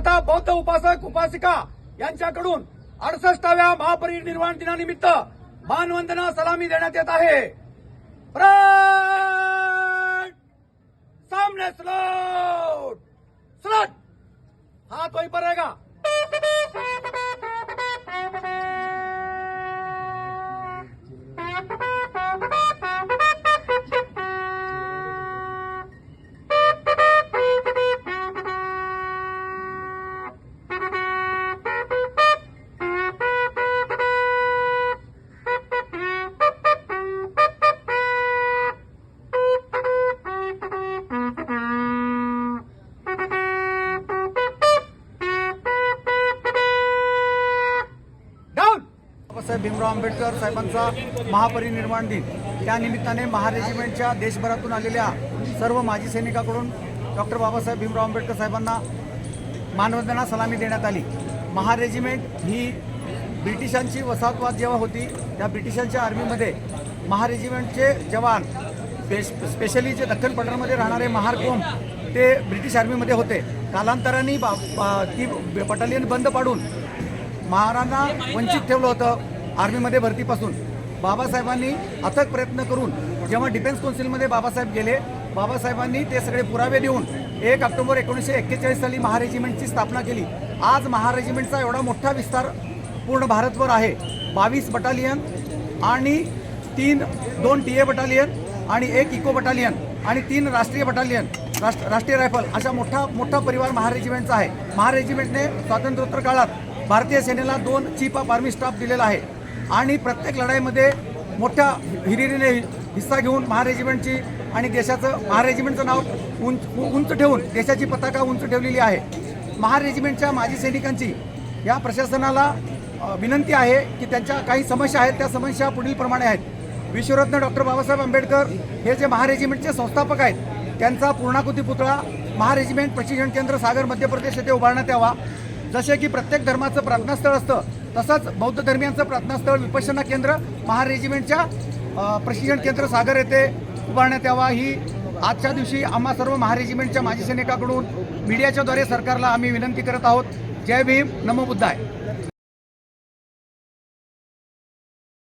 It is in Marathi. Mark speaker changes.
Speaker 1: तथा बौद्ध उपासक उपासिका यांच्याकडून अडसष्टाव्या महापरिनिर्वाण दिनानिमित्त मानवंदना सलामी देण्यात येत आहे. सामने स्लोट! स्लट! हा तोही पर रहेगा you.
Speaker 2: बाबासाहेब भीमराव आंबेडकर साहेबांचा महापरिनिर्वाण दिन. त्या निमित्ताने महारेजिमेंटच्या देशभरातून आलेल्या सर्व माजी सैनिकाकडून डॉक्टर बाबासाहेब भीमराव आंबेडकर साहेबांना मानवंदना सलामी देण्यात आली. महारेजिमेंट ही ब्रिटिशांची वसाहतवाद जेव्हा होती त्या ब्रिटिशांच्या आर्मीमध्ये महारेजिमेंटचे जवान स्पे स्पेशली जे दख्खन पठारामध्ये राहणारे महार ते ब्रिटिश आर्मीमध्ये होते. कालांतराने बा बा- ती बटालियन बंद पाडून महारांना वंचित ठेवलं होतं आर्मीमध्ये भरतीपासून. बाबासाहेबांनी अथक प्रयत्न करून जेव्हा डिफेन्स कौन्सिलमध्ये बाबासाहेब गेले बाबासाहेबांनी ते सगळे पुरावे देऊन एक ऑक्टोबर एकोणीसशे एक्केचाळीस साली महारेजिमेंटची स्थापना केली. आज महारेजिमेंटचा एवढा मोठा विस्तार पूर्ण भारतभर आहे. बावीस बटालियन आणि तीन दोन टी ए बटालियन आणि एक इको बटालियन आणि तीन राष्ट्रीय बटालियन राष्ट्र राष्ट्रीय रायफल अशा मोठा मोठा परिवार महारेजिमेंटचा आहे. महारेजिमेंटने स्वातंत्र्योत्तर काळात भारतीय सेनेला दोन चीफ ऑफ आर्मी स्टाफ दिलेला आहे. आणि प्रत्येक लढाईमध्ये मोठ्या हिरिरीने हिस्सा घेऊन महारेजिमेंटची आणि देशाचं महारेजिमेंटचं नाव उंच उंच ठेवून देशाची पताका उंच ठेवलेली आहे. महारेजिमेंटच्या माजी सैनिकांची या प्रशासनाला विनंती आहे की त्यांच्या काही समस्या आहेत त्या समस्या पुढीलप्रमाणे आहेत. विश्वरत्न डॉक्टर बाबासाहेब आंबेडकर हे जे महारेजिमेंटचे संस्थापक आहेत त्यांचा पूर्णाकृती पुतळा महारेजिमेंट प्रशिक्षण केंद्र सागर मध्य प्रदेश येथे उभारण्यात यावा. जसे की प्रत्येक धर्माचं प्रार्थनास्थळ असतं तसंच बौद्ध धर्मियांचं प्रार्थनास्थळ विपश्यना केंद्र महारेजिमेंटच्या प्रशिक्षण केंद्र सागर येथे उभारण्यात यावा. ही आजच्या दिवशी आम्हा सर्व महारेजिमेंटच्या माजी सैनिकाकडून मीडियाच्याद्वारे सरकारला आम्ही विनंती करत आहोत. जय भीम नमो बुद्धाय.